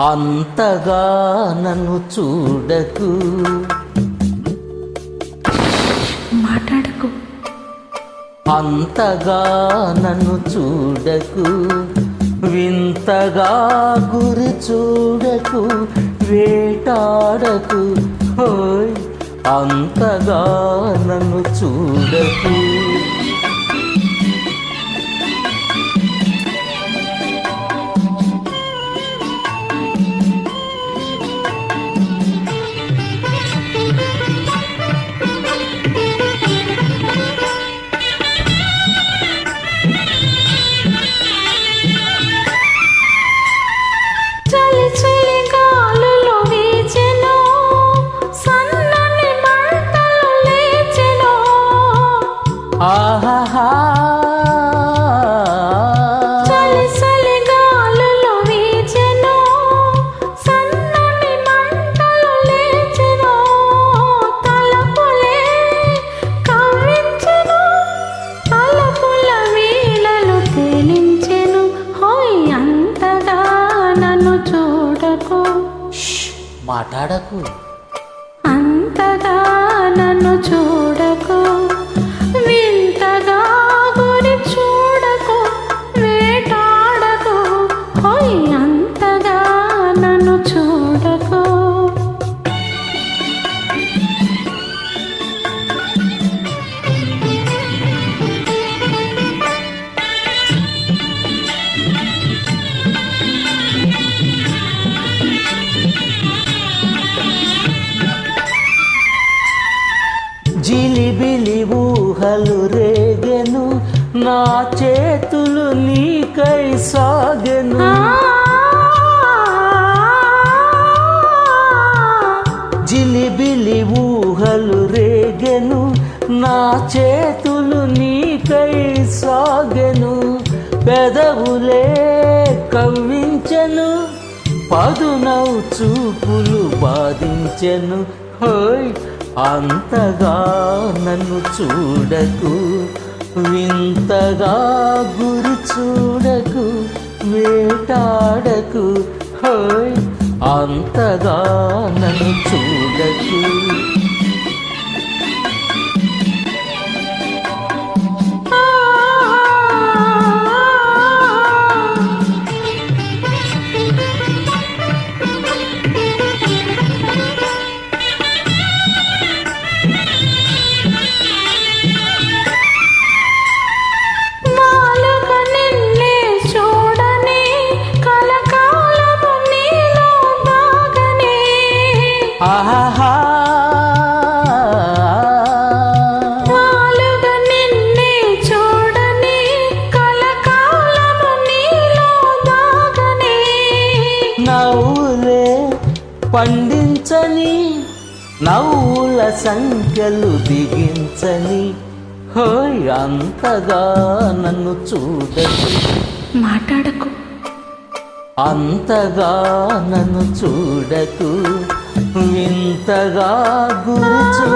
అంతగా నన్ను చూడకు. మాట్లాడకు. అంతగా నన్ను చూడకు. వింతగా గురి చూడకు. వేటాడకు. అంతగా నన్ను చూడకు. మాట్లాడకు. అంతగా నన్ను చూడ ఊహలు రేగెను నా చేతులు నీకై సాగెను. జిలిబిలి ఊహలు రేగెను నా చేతులు నీకై సాగెను. పెదవులే కవ్వించెను పదునౌ చూపులు బాధించెను. హోయ్! అంతగా నన్ను చూడకు వింతగా గురి చూడకు వేటాడకు హోయ్ అంతగా నన్ను చూడకు. ఆహా నవ్వులే పండించని నవ్వుల సంఖ్యలు దిగించని హోయ్ అంతగా నన్ను చూడకు మాట్లాడకు. అంతగా నన్ను చూడకు. వింతగా గురుచూ